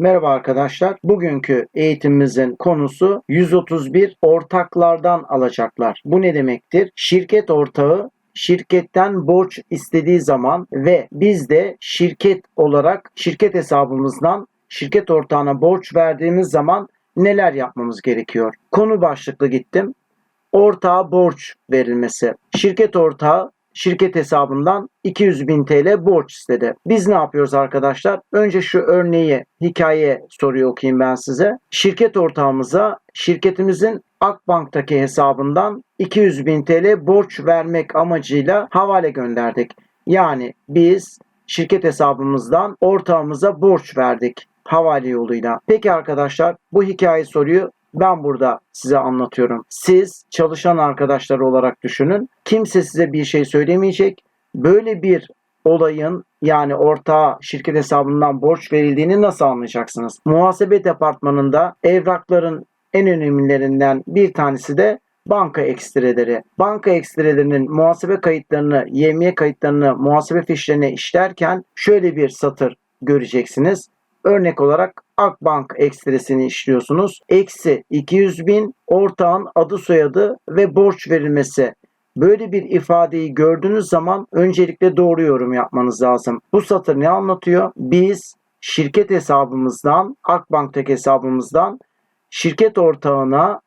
Merhaba arkadaşlar. Bugünkü eğitimimizin konusu 131 ortaklardan alacaklar. Bu ne demektir? Şirket ortağı şirketten borç istediği zaman ve biz de şirket olarak şirket hesabımızdan şirket ortağına borç verdiğimiz zaman neler yapmamız gerekiyor? Konu başlıklı gittim. Ortağa borç verilmesi. Şirket ortağı şirket hesabından 200 bin TL borç istedi. Biz ne yapıyoruz arkadaşlar? Önce şu örneği, hikaye soruyu okuyayım ben size. Şirket ortağımıza şirketimizin Akbank'taki hesabından 200 bin TL borç vermek amacıyla havale gönderdik. Yani biz şirket hesabımızdan ortağımıza borç verdik havale yoluyla. Peki arkadaşlar bu hikaye soruyu ben burada size anlatıyorum. Siz çalışan arkadaşlar olarak düşünün. Kimse size bir şey söylemeyecek. Böyle bir olayın yani ortağa şirket hesabından borç verildiğini nasıl anlayacaksınız? Muhasebe departmanında evrakların en önemlilerinden bir tanesi de banka ekstreleri. Banka ekstrelerinin muhasebe kayıtlarını, yevmiye kayıtlarını, muhasebe fişlerine işlerken şöyle bir satır göreceksiniz. Örnek olarak Akbank ekstresini işliyorsunuz. Eksi 200 bin ortağın adı soyadı ve borç verilmesi. Böyle bir ifadeyi gördüğünüz zaman öncelikle doğru yorum yapmanız lazım. Bu satır ne anlatıyor? Biz şirket hesabımızdan, Akbank'taki hesabımızdan şirket ortağına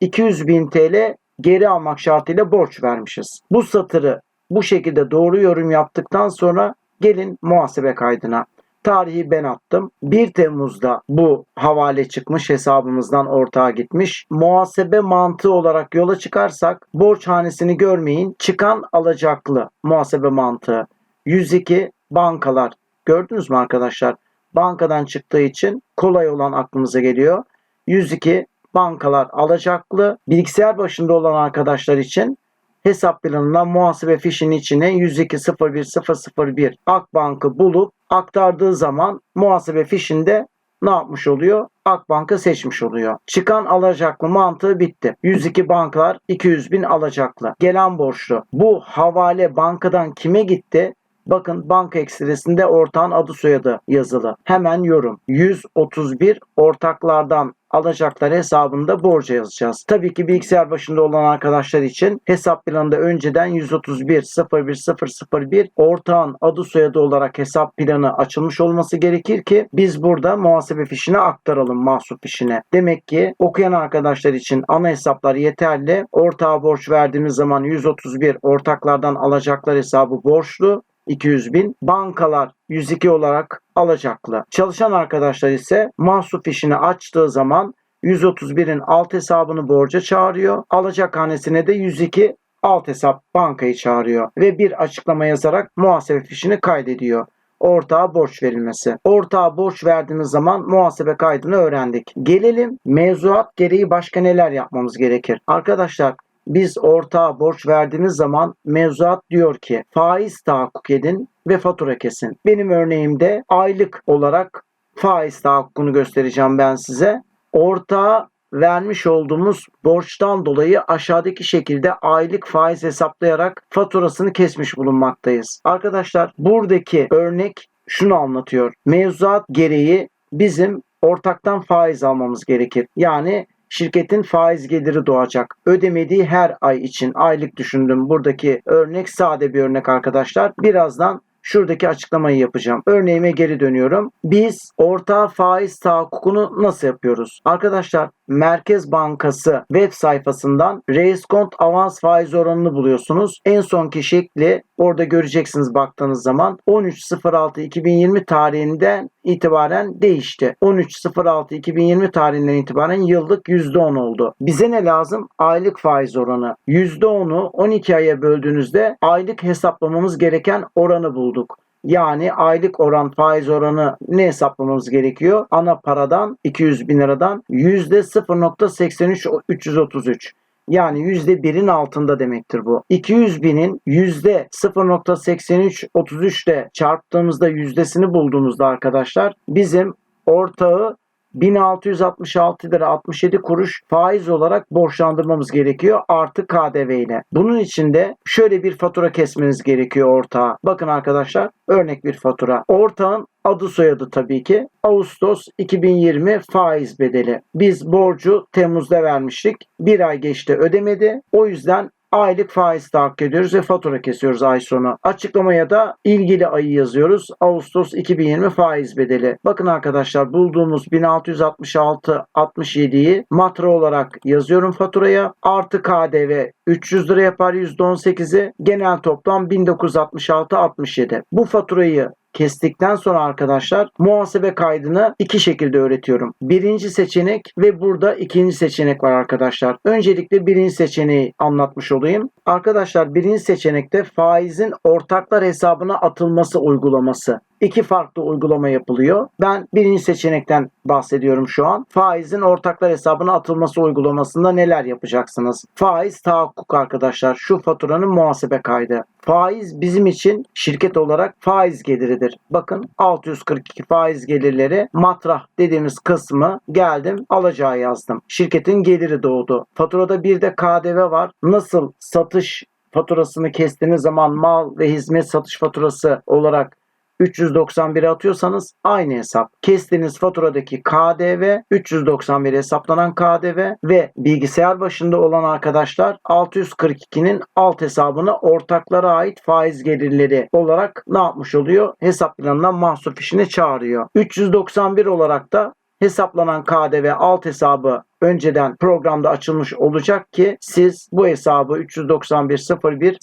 200 bin TL geri almak şartıyla borç vermişiz. Bu satırı bu şekilde doğru yorum yaptıktan sonra gelin muhasebe kaydına. Tarihi ben attım. 1 Temmuz'da bu havale çıkmış hesabımızdan ortağa gitmiş. Muhasebe mantığı olarak yola çıkarsak borç hanesini görmeyin. Çıkan alacaklı muhasebe mantığı. 102 bankalar. Gördünüz mü arkadaşlar? Bankadan çıktığı için kolay olan aklımıza geliyor. 102 bankalar alacaklı. Bilgisayar başında olan arkadaşlar için hesap planından muhasebe fişinin içine 102.01001 Akbank'ı bulup aktardığı zaman muhasebe fişinde ne yapmış oluyor? Akbank'ı seçmiş oluyor. Çıkan alacaklı mantığı bitti. 102 bankalar 200 bin alacaklı. Gelen borçlu. Bu havale bankadan kime gitti? Bakın banka ekstresinde ortağın adı soyadı yazılı. Hemen yorum. 131 ortaklardan alacaklar hesabında borca yazacağız. Tabii ki bilgisayar başında olan arkadaşlar için hesap planında önceden 131 01001 ortağın adı soyadı olarak hesap planı açılmış olması gerekir ki biz burada muhasebe fişine aktaralım mahsup fişine. Demek ki okuyan arkadaşlar için ana hesaplar yeterli. Ortağa borç verdiğimiz zaman 131 ortaklardan alacaklar hesabı borçlu. 200 bin. Bankalar 102 olarak alacaklı. Çalışan arkadaşlar ise mahsup fişini açtığı zaman 131'in alt hesabını borca çağırıyor. Alacak hanesine de 102 alt hesap bankayı çağırıyor ve bir açıklama yazarak muhasebe fişini kaydediyor ortağa borç verilmesi. Ortağa borç verdiğimiz zaman muhasebe kaydını öğrendik. Gelelim mevzuat gereği başka neler yapmamız gerekir? Arkadaşlar biz ortağa borç verdiğimiz zaman mevzuat diyor ki faiz tahakkuk edin ve fatura kesin. Benim örneğimde aylık olarak faiz tahakkukunu göstereceğim ben size. Ortağa vermiş olduğumuz borçtan dolayı aşağıdaki şekilde aylık faiz hesaplayarak faturasını kesmiş bulunmaktayız. Arkadaşlar buradaki örnek şunu anlatıyor. Mevzuat gereği bizim ortaktan faiz almamız gerekir. Yani şirketin faiz geliri doğacak. Ödemediği her ay için aylık düşündüm. Buradaki örnek sade bir örnek arkadaşlar. Birazdan şuradaki açıklamayı yapacağım. Örneğime geri dönüyorum. Biz ortağı faiz tahakkukunu nasıl yapıyoruz? Arkadaşlar Merkez Bankası web sayfasından reiskont avans faiz oranını buluyorsunuz. En sonki şekli orada göreceksiniz baktığınız zaman 13.06.2020 tarihinden itibaren değişti. 13.06.2020 tarihinden itibaren yıllık %10 oldu. Bize ne lazım? Aylık faiz oranı. %10'u 12 aya böldüğünüzde aylık hesaplamamız gereken oranı bulduk. Yani aylık oran faiz oranı ne hesaplamamız gerekiyor? Ana paradan 200 bin liradan %0.83 333. Yani %1'in altında demektir bu. 200 binin %0.8333 ile çarptığımızda yüzdesini bulduğumuzda arkadaşlar bizim ortağı 1666 lira 67 kuruş faiz olarak borçlandırmamız gerekiyor artı KDV ile. Bunun için de şöyle bir fatura kesmeniz gerekiyor ortağa. Bakın arkadaşlar örnek bir fatura. Ortağın adı soyadı tabii ki. Ağustos 2020 faiz bedeli. Biz borcu Temmuz'da vermiştik. Bir ay geçti ödemedi. O yüzden aylık faiz tahakkuk ediyoruz ve fatura kesiyoruz ay sonu. Açıklamaya da ilgili ayı yazıyoruz. Ağustos 2020 faiz bedeli. Bakın arkadaşlar bulduğumuz 1666 67'yi matra olarak yazıyorum faturaya. Artı KDV 300 lira yapar %18'i. Genel toplam 1966 67. Bu faturayı kestikten sonra arkadaşlar muhasebe kaydını iki şekilde öğretiyorum. Birinci seçenek ve burada ikinci seçenek var arkadaşlar. Öncelikle birinci seçeneği anlatmış olayım. Arkadaşlar birinci seçenekte faizin ortaklar hesabına atılması uygulaması. İki farklı uygulama yapılıyor. Ben birinci seçenekten bahsediyorum şu an. Faizin ortaklar hesabına atılması uygulamasında neler yapacaksınız? Faiz tahakkuk arkadaşlar. Şu faturanın muhasebe kaydı. Faiz bizim için şirket olarak faiz geliridir. Bakın 642 faiz gelirleri matrah dediğimiz kısmı geldim alacağı yazdım. Şirketin geliri doğdu. Faturada bir de KDV var. Nasıl satış faturasını kestiğiniz zaman mal ve hizmet satış faturası olarak 391'e atıyorsanız aynı hesap. Kestiğiniz faturadaki KDV 391 hesaplanan KDV ve bilgisayar başında olan arkadaşlar 642'nin alt hesabına ortaklara ait faiz gelirleri olarak ne yapmış oluyor? Hesaplanan mahsul fişine çağırıyor. 391 olarak da hesaplanan KDV alt hesabı önceden programda açılmış olacak ki siz bu hesabı 391 01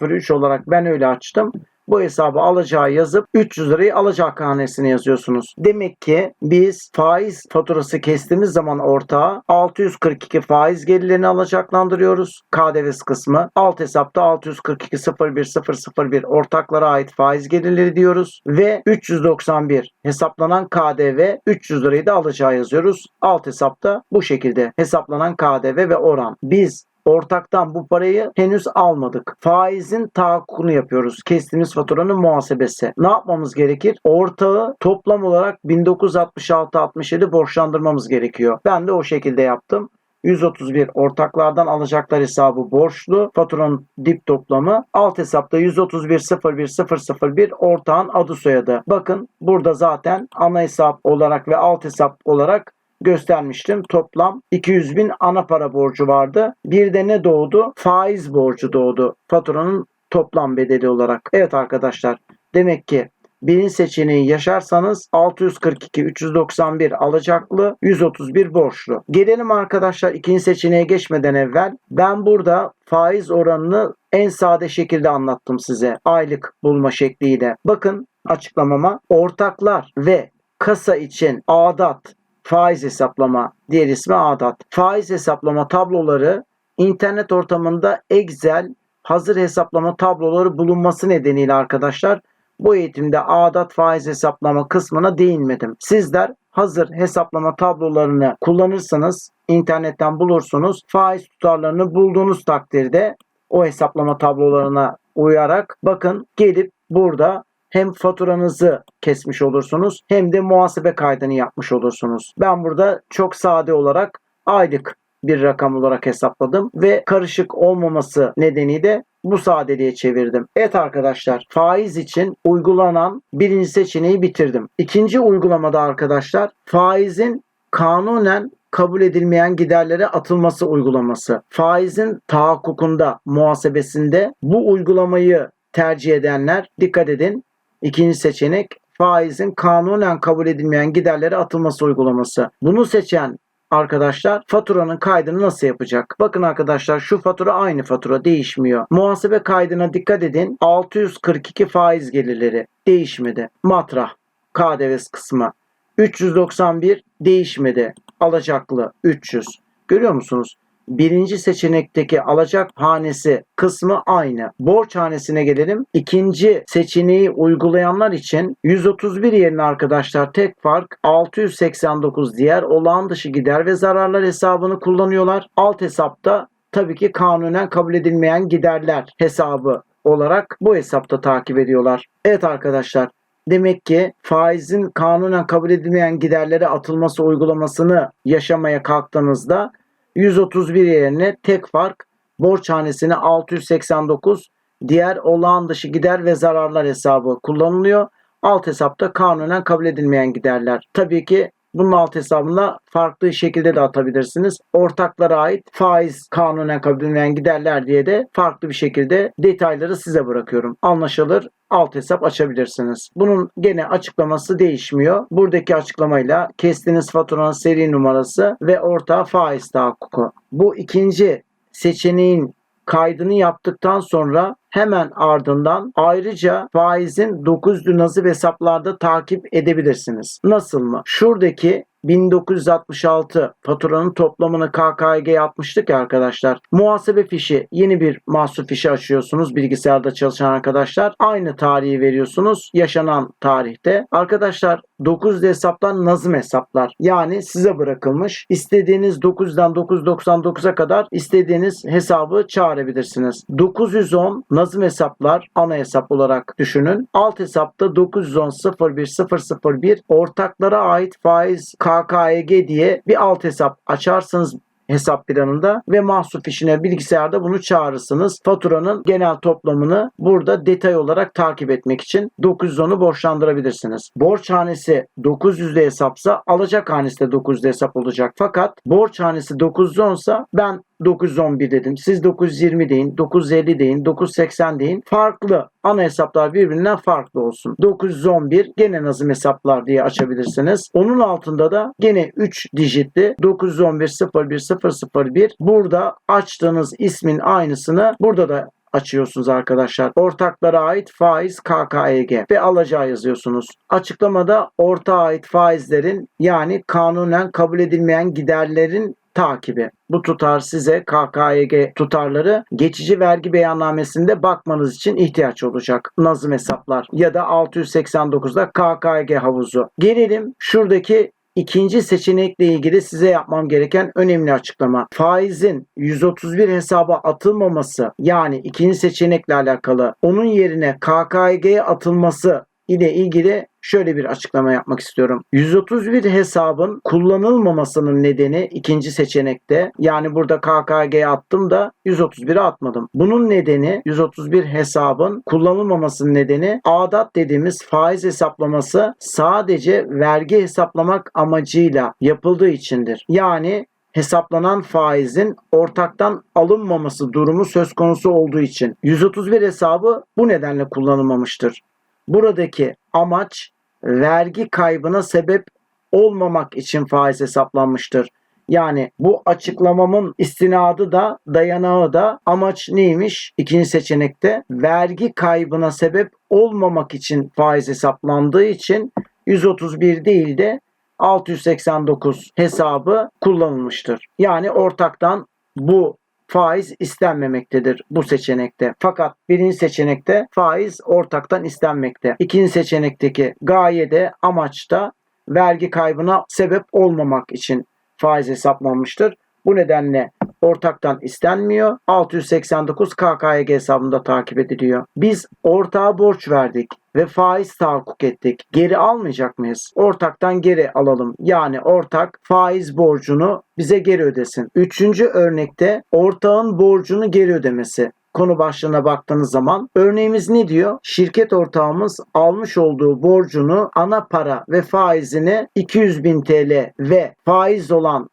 003 olarak ben öyle açtım bu hesabı alacağı yazıp 300 lirayı alacak hanesine yazıyorsunuz. Demek ki biz faiz faturası kestiğimiz zaman ortağa 642 faiz gelirlerini alacaklandırıyoruz. KDV'si kısmı. Alt hesapta 642 01 001 ortaklara ait faiz gelirleri diyoruz ve 391 hesaplanan KDV 300 lirayı da alacağı yazıyoruz. Alt hesapta bu şekilde hesaplanan KDV ve oran. Biz ortaktan bu parayı henüz almadık. Faizin tahakkukunu yapıyoruz. Kestiğimiz faturanın muhasebesi. Ne yapmamız gerekir? Ortağı toplam olarak 1966-67 borçlandırmamız gerekiyor. Ben de o şekilde yaptım. 131 ortaklardan alacaklar hesabı borçlu. Faturanın dip toplamı. Alt hesapta 131 01 001 ortağın adı soyadı. Bakın burada zaten ana hesap olarak ve alt hesap olarak göstermiştim. Toplam 200 bin ana para borcu vardı. Bir de ne doğdu? Faiz borcu doğdu. Faturanın toplam bedeli olarak. Evet arkadaşlar demek ki birinci seçeneği yaşarsanız 642 391 alacaklı 131 borçlu. Gelelim arkadaşlar ikinci seçeneğe geçmeden evvel ben burada faiz oranını en sade şekilde anlattım size. Aylık bulma şekliyle. Bakın açıklamama ortaklar ve kasa için adat faiz hesaplama, diğer ismi ADAT. Faiz hesaplama tabloları internet ortamında Excel hazır hesaplama tabloları bulunması nedeniyle arkadaşlar bu eğitimde ADAT faiz hesaplama kısmına değinmedim. Sizler hazır hesaplama tablolarını kullanırsanız internetten bulursunuz. Faiz tutarlarını bulduğunuz takdirde o hesaplama tablolarına uyarak bakın gelip burada hem faturanızı kesmiş olursunuz hem de muhasebe kaydını yapmış olursunuz. Ben burada çok sade olarak aylık bir rakam olarak hesapladım ve karışık olmaması nedeniyle bu sadeliğe çevirdim. Evet arkadaşlar faiz için uygulanan birinci seçeneği bitirdim. İkinci uygulamada arkadaşlar faizin kanunen kabul edilmeyen giderlere atılması uygulaması. Faizin tahakkukunda, muhasebesinde bu uygulamayı tercih edenler dikkat edin İkinci seçenek faizin kanunen kabul edilmeyen giderlere atılması uygulaması. Bunu seçen arkadaşlar faturanın kaydını nasıl yapacak? Bakın arkadaşlar şu fatura aynı fatura değişmiyor. Muhasebe kaydına dikkat edin. 642 faiz gelirleri değişmedi. Matrah KDV kısmı 391 değişmedi. Alacaklı 300. Görüyor musunuz? Birinci seçenekteki alacak hanesi kısmı aynı. Borç hanesine gelelim. İkinci seçeneği uygulayanlar için 131 yerine arkadaşlar tek fark 689 diğer olağan dışı gider ve zararlar hesabını kullanıyorlar. Alt hesapta tabii ki kanunen kabul edilmeyen giderler hesabı olarak bu hesapta takip ediyorlar. Evet arkadaşlar Demek ki faizin kanunen kabul edilmeyen giderlere atılması uygulamasını yaşamaya kalktığınızda 131 yerine tek fark borçhanesine 689 diğer olağan dışı gider ve zararlar hesabı kullanılıyor. Alt hesapta kanunen kabul edilmeyen giderler. Tabii ki bunun alt hesabına farklı şekilde de atabilirsiniz. Ortaklara ait faiz kanunen kabul edilmeyen giderler diye de farklı bir şekilde detayları size bırakıyorum. Anlaşılır alt hesap açabilirsiniz. Bunun gene açıklaması değişmiyor. Buradaki açıklamayla kestiğiniz faturanın seri numarası ve ortağı faiz tahakkuku. Bu ikinci seçeneğin kaydını yaptıktan sonra hemen ardından ayrıca faizin 9'lü nazif hesaplarda takip edebilirsiniz. Nasıl mı? Şuradaki 1966 faturanın toplamını KKG'ye atmıştık ya arkadaşlar. Muhasebe fişi yeni bir mahsup fişi açıyorsunuz bilgisayarda çalışan arkadaşlar. Aynı tarihi veriyorsunuz yaşanan tarihte. Arkadaşlar 9 hesaplar nazım hesaplar. Yani size bırakılmış. İstediğiniz 9'dan 999'a kadar istediğiniz hesabı çağırabilirsiniz. 910 nazım hesaplar ana hesap olarak düşünün. Alt hesapta 910 01001 ortaklara ait faiz KKEG diye bir alt hesap açarsınız hesap planında ve mahsup fişine bilgisayarda bunu çağırırsınız. Faturanın genel toplamını burada detay olarak takip etmek için 910'u borçlandırabilirsiniz. Borçhanesi 900'lü hesapsa alacak hanesi de 900'lü hesap olacak. Fakat borçhanesi 910 ise ben 911 dedim. Siz 920 deyin, 950 deyin, 980 deyin. Farklı ana hesaplar birbirinden farklı olsun. 911 gene nazım hesaplar diye açabilirsiniz. Onun altında da gene 3 dijitli 911 01 001 burada açtığınız ismin aynısını burada da açıyorsunuz arkadaşlar. Ortaklara ait faiz KKEG ve alacağı yazıyorsunuz. Açıklamada ortağa ait faizlerin yani kanunen kabul edilmeyen giderlerin takibi. Bu tutar size KKYG tutarları geçici vergi beyannamesinde bakmanız için ihtiyaç olacak. Nazım hesaplar ya da 689'da KKYG havuzu. Gelelim şuradaki İkinci seçenekle ilgili size yapmam gereken önemli açıklama. Faizin 131 hesaba atılmaması yani ikinci seçenekle alakalı onun yerine KKG'ye atılması ile ilgili şöyle bir açıklama yapmak istiyorum. 131 hesabın kullanılmamasının nedeni ikinci seçenekte yani burada KKG attım da 131'e atmadım. Bunun nedeni 131 hesabın kullanılmamasının nedeni adat dediğimiz faiz hesaplaması sadece vergi hesaplamak amacıyla yapıldığı içindir. Yani hesaplanan faizin ortaktan alınmaması durumu söz konusu olduğu için 131 hesabı bu nedenle kullanılmamıştır. Buradaki amaç vergi kaybına sebep olmamak için faiz hesaplanmıştır. Yani bu açıklamamın istinadı da dayanağı da amaç neymiş? İkinci seçenekte vergi kaybına sebep olmamak için faiz hesaplandığı için 131 değil de 689 hesabı kullanılmıştır. Yani ortaktan bu faiz istenmemektedir bu seçenekte. Fakat birinci seçenekte faiz ortaktan istenmekte. İkinci seçenekteki gaye de amaç da vergi kaybına sebep olmamak için faiz hesaplanmıştır. Bu nedenle ortaktan istenmiyor. 689 KKYG hesabında takip ediliyor. Biz ortağa borç verdik ve faiz tahakkuk ettik. Geri almayacak mıyız? Ortaktan geri alalım. Yani ortak faiz borcunu bize geri ödesin. Üçüncü örnekte ortağın borcunu geri ödemesi konu başlığına baktığınız zaman örneğimiz ne diyor? Şirket ortağımız almış olduğu borcunu ana para ve faizini 200 bin TL ve faiz olan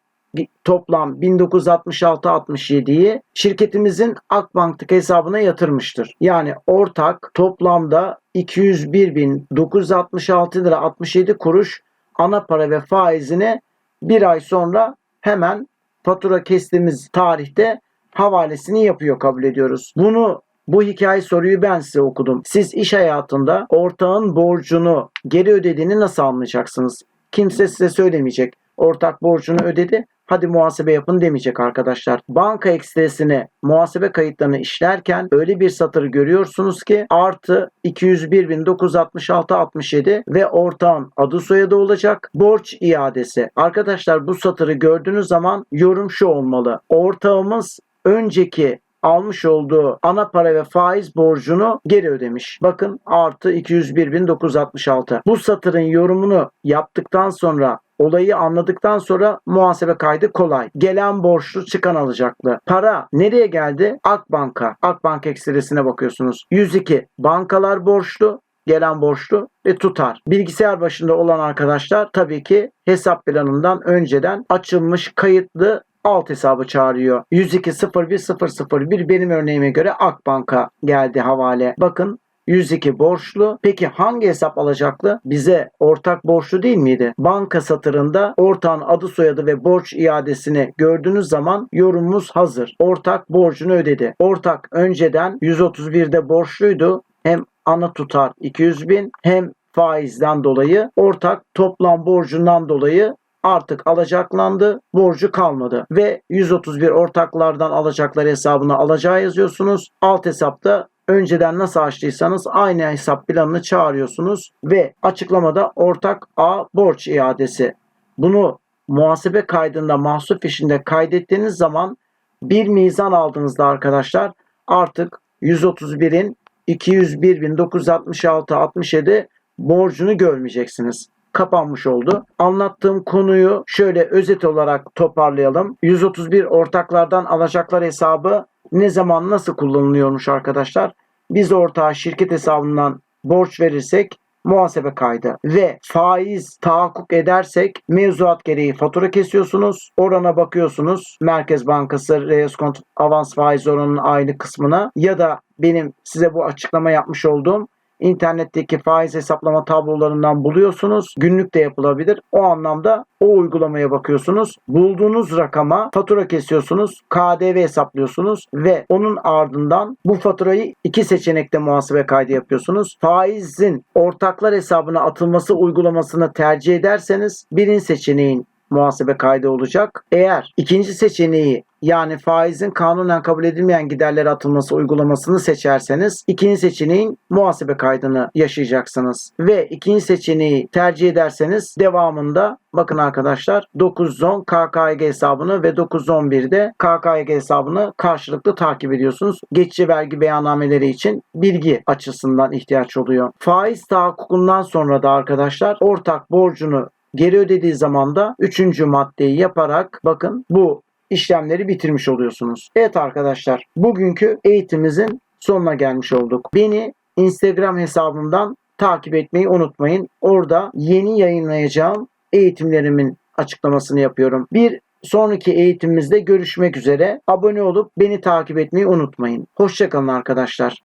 toplam 1966-67'yi şirketimizin Akbank'taki hesabına yatırmıştır. Yani ortak toplamda 201.966 lira 67 kuruş ana para ve faizini bir ay sonra hemen fatura kestiğimiz tarihte havalesini yapıyor kabul ediyoruz. Bunu bu hikaye soruyu ben size okudum. Siz iş hayatında ortağın borcunu geri ödediğini nasıl anlayacaksınız? Kimse size söylemeyecek. Ortak borcunu ödedi hadi muhasebe yapın demeyecek arkadaşlar. Banka ekstresini muhasebe kayıtlarını işlerken öyle bir satır görüyorsunuz ki artı 201.966.67 ve ortağın adı soyadı olacak. Borç iadesi. Arkadaşlar bu satırı gördüğünüz zaman yorum şu olmalı. Ortağımız önceki almış olduğu ana para ve faiz borcunu geri ödemiş. Bakın artı 201.966. Bu satırın yorumunu yaptıktan sonra Olayı anladıktan sonra muhasebe kaydı kolay. Gelen borçlu çıkan alacaklı. Para nereye geldi? Akbank'a. Akbank ekstresine bakıyorsunuz. 102 bankalar borçlu gelen borçlu ve tutar. Bilgisayar başında olan arkadaşlar tabii ki hesap planından önceden açılmış kayıtlı alt hesabı çağırıyor. 102.01.001 benim örneğime göre Akbank'a geldi havale. Bakın 102 borçlu. Peki hangi hesap alacaklı? Bize ortak borçlu değil miydi? Banka satırında ortağın adı soyadı ve borç iadesini gördüğünüz zaman yorumumuz hazır. Ortak borcunu ödedi. Ortak önceden 131'de borçluydu. Hem ana tutar 200 bin hem faizden dolayı ortak toplam borcundan dolayı artık alacaklandı, borcu kalmadı ve 131 ortaklardan alacakları hesabına alacağı yazıyorsunuz. Alt hesapta önceden nasıl açtıysanız aynı hesap planını çağırıyorsunuz ve açıklamada ortak A borç iadesi. Bunu muhasebe kaydında mahsup fişinde kaydettiğiniz zaman bir mizan aldığınızda arkadaşlar artık 131'in 201.966 67 borcunu görmeyeceksiniz kapanmış oldu. Anlattığım konuyu şöyle özet olarak toparlayalım. 131 ortaklardan alacaklar hesabı ne zaman nasıl kullanılıyormuş arkadaşlar? Biz ortağa şirket hesabından borç verirsek muhasebe kaydı ve faiz tahakkuk edersek mevzuat gereği fatura kesiyorsunuz. Orana bakıyorsunuz. Merkez Bankası reskont avans faiz oranının aynı kısmına ya da benim size bu açıklama yapmış olduğum internetteki faiz hesaplama tablolarından buluyorsunuz. Günlük de yapılabilir. O anlamda o uygulamaya bakıyorsunuz. Bulduğunuz rakama fatura kesiyorsunuz. KDV hesaplıyorsunuz ve onun ardından bu faturayı iki seçenekte muhasebe kaydı yapıyorsunuz. Faizin ortaklar hesabına atılması uygulamasını tercih ederseniz birinci seçeneğin muhasebe kaydı olacak. Eğer ikinci seçeneği yani faizin kanunen kabul edilmeyen giderlere atılması uygulamasını seçerseniz ikinci seçeneğin muhasebe kaydını yaşayacaksınız. Ve ikinci seçeneği tercih ederseniz devamında bakın arkadaşlar 910 KKG hesabını ve 911'de KKG hesabını karşılıklı takip ediyorsunuz. Geçici vergi beyannameleri için bilgi açısından ihtiyaç oluyor. Faiz tahakkukundan sonra da arkadaşlar ortak borcunu geri ödediği zaman da 3. maddeyi yaparak bakın bu işlemleri bitirmiş oluyorsunuz. Evet arkadaşlar bugünkü eğitimimizin sonuna gelmiş olduk. Beni Instagram hesabımdan takip etmeyi unutmayın. Orada yeni yayınlayacağım eğitimlerimin açıklamasını yapıyorum. Bir sonraki eğitimimizde görüşmek üzere. Abone olup beni takip etmeyi unutmayın. Hoşçakalın arkadaşlar.